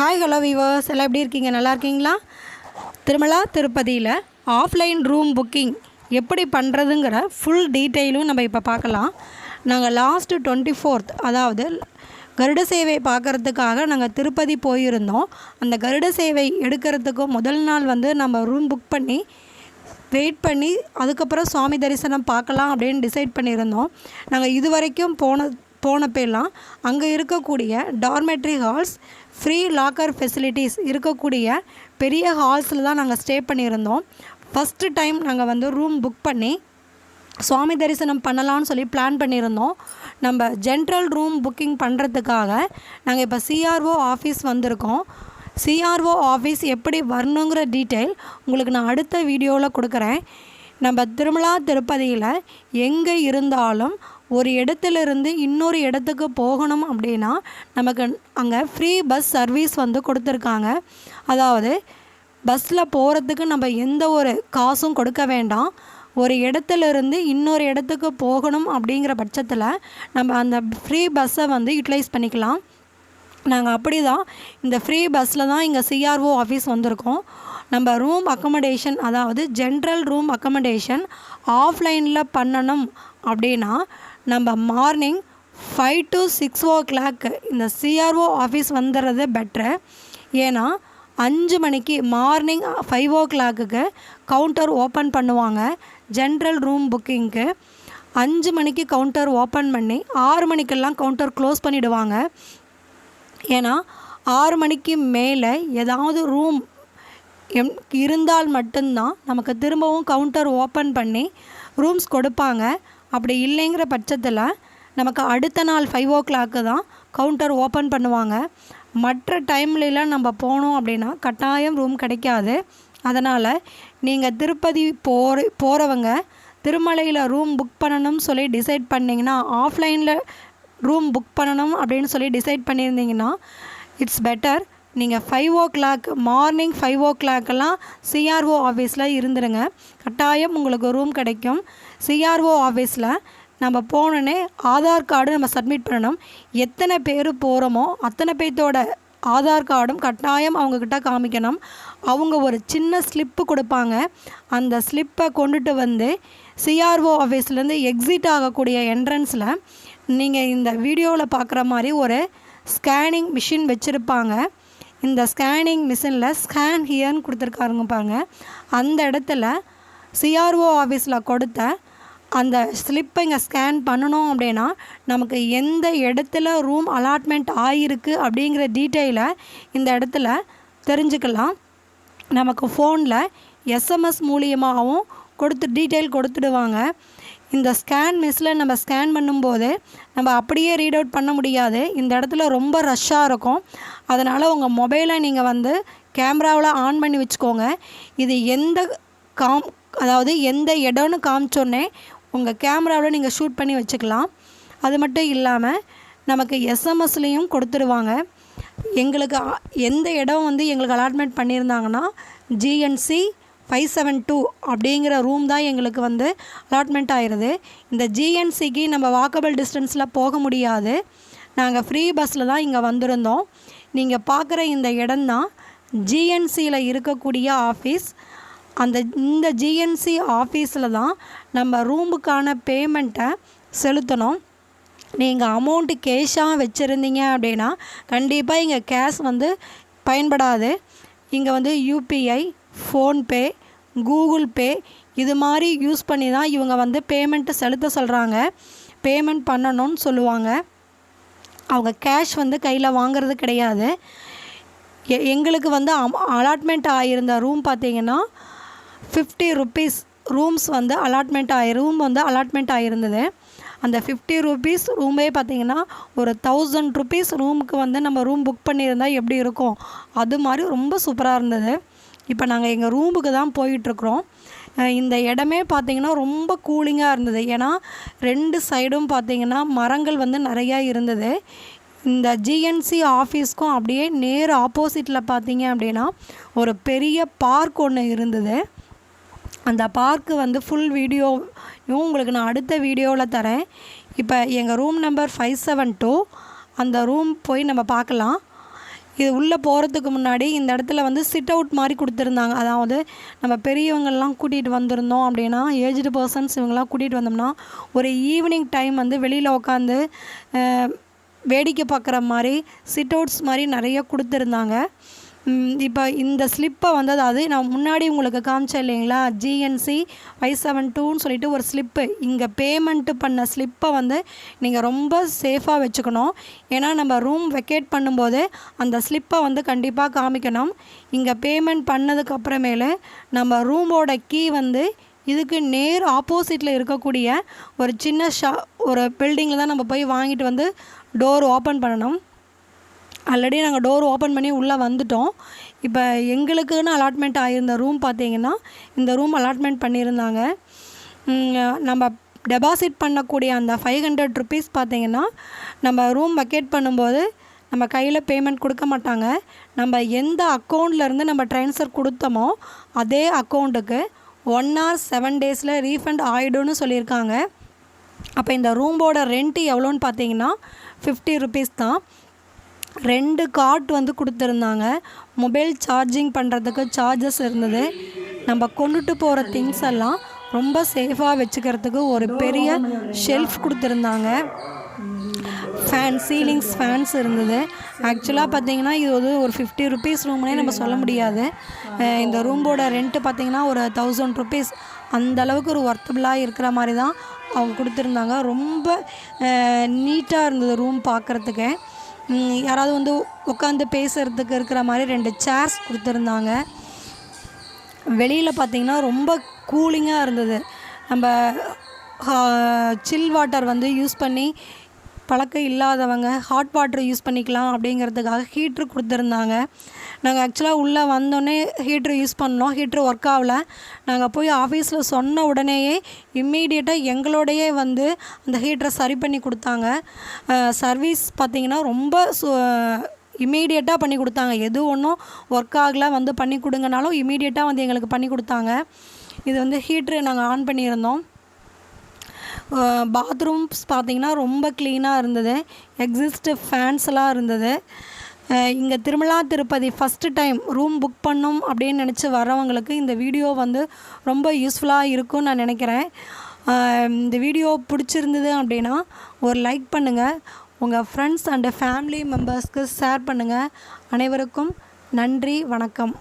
Hi hello viewers எல்லாம் எப்படி இருக்கீங்க? நல்லா இருக்கீங்களா? திருமலா திருப்பதியில் ஆஃப்லைன் ரூம் புக்கிங் எப்படி பண்ணுறதுங்கிற ஃபுல் டீட்டெயிலும் நம்ம இப்போ பார்க்கலாம். நாங்கள் லாஸ்ட்டு டுவெண்ட்டி ஃபோர்த் அதாவது கருட சேவை பார்க்குறதுக்காக நாங்கள் திருப்பதி போயிருந்தோம். அந்த கருட சேவை எடுக்கிறதுக்கு முதல் நாள் வந்து நம்ம ரூம் புக் பண்ணி வெயிட் பண்ணி அதுக்கப்புறம் சுவாமி தரிசனம் பார்க்கலாம் அப்படின்னு டிசைட் பண்ணியிருந்தோம். நாங்கள் இது வரைக்கும் போன போனப்பெல்லாம் அங்கே இருக்கக்கூடிய dormitory halls free locker facilities இருக்கக்கூடிய பெரிய ஹால்ஸில் தான் நாங்கள் ஸ்டே பண்ணியிருந்தோம். ஃபஸ்ட்டு டைம் நாங்கள் வந்து ரூம் புக் பண்ணி சுவாமி தரிசனம் பண்ணலாம்னு சொல்லி பிளான் பண்ணியிருந்தோம். நம்ம ஜென்ரல் ரூம் புக்கிங் பண்ணுறதுக்காக நாங்கள் இப்போ சிஆர்ஓ ஆஃபீஸ் வந்திருக்கோம். சிஆர்ஓ ஆஃபீஸ் எப்படி வரணுங்கிற டீட்டெயில் உங்களுக்கு நான் அடுத்த வீடியோவில் கொடுக்குறேன். நம்ம திருமலா திருப்பதியில் எங்கே இருந்தாலும் ஒரு இடத்துலேருந்து இன்னொரு இடத்துக்கு போகணும் அப்படின்னா நமக்கு அங்கே ஃப்ரீ பஸ் சர்வீஸ் வந்து கொடுத்துருக்காங்க. அதாவது பஸ்ஸில் போகிறதுக்கு நம்ம எந்த ஒரு காசும் கொடுக்க வேண்டாம். ஒரு இடத்துல இருந்து இன்னொரு இடத்துக்கு போகணும் அப்படிங்கிற பட்சத்தில் நம்ம அந்த ஃப்ரீ பஸ்ஸை வந்து யூட்டிலைஸ் பண்ணிக்கலாம். நாங்கள் அப்படி தான் இந்த ஃப்ரீ பஸ்ஸில் தான் இங்கே சிஆர்ஓ ஆஃபீஸ் வந்திருக்கோம். நம்ம ரூம் அக்கமடேஷன் அதாவது ஜென்ரல் ரூம் அக்கமடேஷன் ஆஃப்லைனில் பண்ணணும் அப்படின்னா நம்ம morning five to six o'clock இந்த சிஆர்ஓ ஆஃபீஸ் வந்துடுறது பெட்ரு ஏன்னா அஞ்சு மணிக்கு மார்னிங் ஃபைவ் ஓ கிளாக்குக்கு கவுண்டர் ஓப்பன் பண்ணுவாங்க ஜென்ரல் ரூம் புக்கிங்க்கு அஞ்சு மணிக்கு கவுண்டர் ஓப்பன் பண்ணி ஆறு மணிக்கெல்லாம் கவுண்டர் க்ளோஸ் பண்ணிவிடுவாங்க ஏன்னா ஆறு மணிக்கு மேலே ஏதாவது ரூம் எம் இருந்தால் மட்டும்தான் நமக்கு திரும்பவும் கவுண்டர் ஓப்பன் பண்ணி ரூம்ஸ் கொடுப்பாங்க. அப்படி இல்லைங்கிற பட்சத்தில் நமக்கு அடுத்த நாள் ஃபைவ் ஓ கிளாக்கு தான் கவுண்டர் ஓப்பன் பண்ணுவாங்க. மற்ற டைம்லலாம் நம்ம போனோம் அப்படின்னா கட்டாயம் ரூம் கிடைக்காது. அதனால் நீங்கள் திருப்பதி போகிற போகிறவங்க திருமலையில் ரூம் புக் பண்ணணும்னு சொல்லி டிசைட் பண்ணிங்கன்னா ஆஃப்லைனில் ரூம் புக் பண்ணணும் அப்படின்னு சொல்லி டிசைட் பண்ணியிருந்தீங்கன்னா இட்ஸ் பெட்டர் நீங்கள் five o'clock morning five ஓ கிளாக்கெல்லாம் சிஆர்ஓ ஆஃபீஸில் இருந்துருங்க. கட்டாயம் உங்களுக்கு ரூம் கிடைக்கும். சிஆர்ஓ ஆஃபீஸில் நம்ம போனோன்னே ஆதார் கார்டு நம்ம சப்மிட் பண்ணணும். எத்தனை பேர் போகிறோமோ அத்தனை பேர்த்தோட ஆதார் கார்டும் கட்டாயம் அவங்கக்கிட்ட காமிக்கணும். அவங்க ஒரு சின்ன ஸ்லிப்பு கொடுப்பாங்க. அந்த ஸ்லிப்பை கொண்டுட்டு வந்து சிஆர்ஓ ஆஃபீஸ்லேருந்து எக்ஸிட் ஆகக்கூடிய என்ட்ரன்ஸில் நீங்கள் இந்த வீடியோவில் பார்க்குற மாதிரி ஒரு ஸ்கேனிங் மிஷின் வச்சுருப்பாங்க. இந்த ஸ்கேனிங் மிஷினில் ஸ்கேன் ஹியர்னு கொடுத்துருக்காருங்க பாருங்கள் அந்த இடத்துல சிஆர்ஓ ஆஃபீஸில் கொடுத்த அந்த ஸ்லிப்பை இங்கே ஸ்கேன் பண்ணணும் அப்படின்னா நமக்கு எந்த இடத்துல ரூம் அலாட்மெண்ட் ஆகிருக்கு அப்படிங்கிற டீட்டெயிலை இந்த இடத்துல தெரிஞ்சுக்கலாம். நமக்கு ஃபோனில் எஸ்எம்எஸ் மூலியமாகவும் கொடுத்து டீட்டெயில் கொடுத்துடுவாங்க. இந்த ஸ்கேன் மிஸ்ஸில் நம்ம ஸ்கேன் பண்ணும்போது நம்ம அப்படியே ரீட் அவுட் பண்ண முடியாது. இந்த இடத்துல ரொம்ப ரஷ்ஷாக இருக்கும். அதனால் உங்கள் மொபைலை நீங்கள் வந்து கேமராவில் ஆன் பண்ணி வச்சுக்கோங்க. இது எந்த காம் அதாவது எந்த இடம்னு காமிச்சோன்னே உங்கள் கேமராவில் நீங்கள் ஷூட் பண்ணி வச்சுக்கலாம். அது மட்டும் இல்லாமல் நமக்கு எஸ்எம்எஸ்லேயும் கொடுத்துருவாங்க. எங்களுக்கு எந்த இடம் வந்து எங்களுக்கு அலாட்மெண்ட் பண்ணியிருந்தாங்கன்னா ஜிஎன்சி ஃபைவ் செவன் டூ அப்படிங்கிற ரூம் தான் எங்களுக்கு வந்து அலாட்மெண்ட் ஆயிடுது இந்த ஜிஎன்சிக்கு நம்ம வாக்கபிள் டிஸ்டன்ஸில் போக முடியாது. நாங்கள் ஃப்ரீ பஸ்ஸில் தான் இங்கே வந்திருந்தோம். நீங்கள் பார்க்குற இந்த இடம்தான் ஜிஎன்சியில் இருக்கக்கூடிய ஆஃபீஸ் அந்த இந்த ஜிஎன்சி ஆஃபீஸில் தான் நம்ம ரூமுக்கான பேமெண்ட்டை செலுத்தணும். நீங்கள் அமௌண்ட்டு கேஷாக வச்சுருந்தீங்க அப்படின்னா கண்டிப்பாக இங்கே கேஷ் வந்து பயன்படாது. இங்கே வந்து யூபிஐ ஃபோன்பே கூகுள் பே இது மாதிரி யூஸ் பண்ணி தான் இவங்க வந்து பேமெண்ட்டு செலுத்த சொல்கிறாங்க பேமெண்ட் பண்ணணும்னு சொல்லுவாங்க. அவங்க கேஷ் வந்து கையில் வாங்குறது கிடையாது. எ- எங்களுக்கு வந்து அலாட்மெண்ட் ஆகியிருந்த ரூம் பார்த்தீங்கன்னா ஃபிஃப்டி ருபீஸ் ரூம்ஸ் வந்து அலாட்மெண்ட் ஆகி ரூம் வந்து அலாட்மெண்ட் ஆகிருந்தது அந்த ஃபிஃப்டி ருபீஸ் ரூமே பார்த்திங்கன்னா ஒரு தௌசண்ட் ருபீஸ் ரூமுக்கு வந்து நம்ம ரூம் புக் பண்ணியிருந்தா எப்படி இருக்கும்? அது மாதிரி ரொம்ப சூப்பராக இருந்தது. இப்போ நாங்கள் எங்கள் ரூமுக்கு தான் போயிட்டுருக்குறோம். இந்த இடமே பார்த்தீங்கன்னா ரொம்ப கூலிங்காக இருந்தது. ஏன்னா ரெண்டு சைடும் பார்த்தீங்கன்னா மரங்கள் வந்து நிறையா இருந்தது. இந்த ஜிஎன்சி ஆஃபீஸ்க்கும் அப்படியே நேர் ஆப்போசிட்டில் பார்த்தீங்க அப்படின்னா ஒரு பெரிய பார்க் ஒன்று இருந்தது. அந்த பார்க்கு வந்து ஃபுல் வீடியோவும் உங்களுக்கு நான் அடுத்த வீடியோவில் தரேன். இப்போ எங்கள் room number five seven two அந்த ரூம் போய் நம்ம பார்க்கலாம். இது உள்ளே போகிறதுக்கு முன்னாடி இந்த இடத்துல வந்து சிட் அவுட் மாதிரி கொடுத்துருந்தாங்க. அதாவது நம்ம பெரியவங்கள்லாம் கூட்டிகிட்டு வந்திருந்தோம் அப்படின்னா ஏஜ்டு பர்சன்ஸ் இவங்கெல்லாம் கூட்டிகிட்டு வந்தோம்னா ஒரு ஈவினிங் டைம் வந்து வெளியில் உட்காந்து வேடிக்கை பார்க்குற மாதிரி சிட் அவுட்ஸ் மாதிரி நிறைய கொடுத்துருந்தாங்க. இப்போ இந்த ஸ்லிப்பை வந்து அதாவது நான் முன்னாடி உங்களுக்கு காமிச்சேன் இல்லைங்களா? ஜிஎன்சி ஃபைவ் செவன் டூன்னு சொல்லிட்டு ஒரு ஸ்லிப்பு இங்கே பேமெண்ட்டு பண்ண ஸ்லிப்பை வந்து நீங்கள் ரொம்ப சேஃபாக வச்சுக்கணும். ஏன்னா நம்ம ரூம் வெக்கேட் பண்ணும்போது அந்த ஸ்லிப்பை வந்து கண்டிப்பாக காமிக்கணும். இங்கே பேமெண்ட் பண்ணதுக்கு அப்புறமேலு நம்ம ரூமோட கீ வந்து இதுக்கு நேர் ஆப்போசிட்டில் இருக்கக்கூடிய ஒரு சின்ன ஷா ஒரு பில்டிங்கில் தான் நம்ம போய் வாங்கிட்டு வந்து டோர் ஓப்பன் பண்ணணும். ஆல்ரெடி நாங்கள் டோர் ஓப்பன் பண்ணி உள்ளே வந்துட்டோம். இப்போ எங்களுக்குன்னு அலாட்மெண்ட் ஆகியிருந்த ரூம் பார்த்தீங்கன்னா இந்த ரூம் அலாட்மெண்ட் பண்ணியிருந்தாங்க. நம்ம டெபாசிட் பண்ணக்கூடிய அந்த ஃபைவ் ஹண்ட்ரட் ருபீஸ் பார்த்தீங்கன்னா நம்ம ரூம் வக்கேட் பண்ணும்போது நம்ம கையில் பேமெண்ட் கொடுக்க மாட்டாங்க. நம்ம எந்த அக்கௌண்ட்லேருந்து நம்ம ட்ரான்ஸ்ஃபர் கொடுத்தோமோ அதே அக்கௌண்ட்டுக்கு ஒன் ஆர் செவன் டேஸில் ரீஃபண்ட் ஆகிடும்னு சொல்லியிருக்காங்க. அப்போ இந்த ரூமோட ரெண்ட்டு எவ்வளோன்னு பார்த்தீங்கன்னா ஃபிஃப்டி ருபீஸ் தான். ரெண்டு கார்ட் வந்து கொடுத்துருந்தாங்க. மொபைல் சார்ஜிங் பண்ணுறதுக்கு சார்ஜஸ் இருந்தது. நம்ம கொண்டுட்டு போகிற திங்ஸ் எல்லாம் ரொம்ப சேஃபாக வச்சுக்கிறதுக்கு ஒரு பெரிய ஷெல்ஃப் கொடுத்துருந்தாங்க. ஃபேன் சீலிங்ஸ் ஃபேன்ஸ் இருந்தது. ஆக்சுவலாக பார்த்தீங்கன்னா இது வந்து ஒரு ஃபிஃப்டி ருபீஸ் ரூம்னே நம்ம சொல்ல முடியாது. இந்த ரூமோட ரெண்ட்டு பார்த்தீங்கன்னா ஒரு தௌசண்ட் ருபீஸ் அந்த அளவுக்கு ஒரு ஒர்த்தபுளாக இருக்கிற மாதிரி தான் அவங்க கொடுத்துருந்தாங்க. ரொம்ப நீட்டாக இருந்தது ரூம் பார்க்குறதுக்கு யாராவது வந்து உட்காந்து பேசுகிறதுக்கு இருக்கிற மாதிரி ரெண்டு சேர்ஸ் கொடுத்துருந்தாங்க. வெளியில் பார்த்தீங்கன்னா ரொம்ப கூலிங்காக இருந்தது. நம்ம சில் வாட்டர் வந்து யூஸ் பண்ணி பழக்கம் இல்லாதவங்க ஹாட் வாட்டர் யூஸ் பண்ணிக்கலாம் அப்படிங்கிறதுக்காக ஹீட்ரு கொடுத்துருந்தாங்க. நாங்கள் ஆக்சுவலாக உள்ளே வந்தோடனே ஹீட்ரு யூஸ் பண்ணோம். ஹீட்ரு ஒர்க் ஆகல. நாங்கள் போய் ஆஃபீஸில் சொன்ன உடனேயே இம்மீடியட்டாக எங்களோடையே வந்து அந்த ஹீட்டரை சரி பண்ணி கொடுத்தாங்க. சர்வீஸ் பார்த்திங்கன்னா ரொம்ப சு இமீடியட்டாக பண்ணி கொடுத்தாங்க. எது ஒன்றும் ஒர்க் ஆகலை வந்து பண்ணி கொடுங்கனாலும் இமீடியட்டாக வந்து எங்களுக்கு பண்ணி கொடுத்தாங்க. இது வந்து ஹீட்ரு நாங்கள் ஆன் பண்ணியிருந்தோம். பாத்ரூம்ஸ் பார்த்திங்கன்னா ரொம்ப க்ளீனாக இருந்தது. எக்ஸிஸ்ட் ஃபேன்ஸ்லாம் இருந்தது. இங்கே Tirumala Tirupati first time room book பண்ணும் அப்படின்னு நினச்சி வரவங்களுக்கு இந்த வீடியோ வந்து ரொம்ப யூஸ்ஃபுல்லாக இருக்கும்னு நான் நினைக்கிறேன். இந்த வீடியோ பிடிச்சிருந்தது அப்படின்னா ஒரு லைக் பண்ணுங்கள் உங்கள் ஃப்ரெண்ட்ஸ் அண்டு ஃபேமிலி மெம்பர்ஸ்க்கு ஷேர் பண்ணுங்கள் அனைவருக்கும் நன்றி வணக்கம்.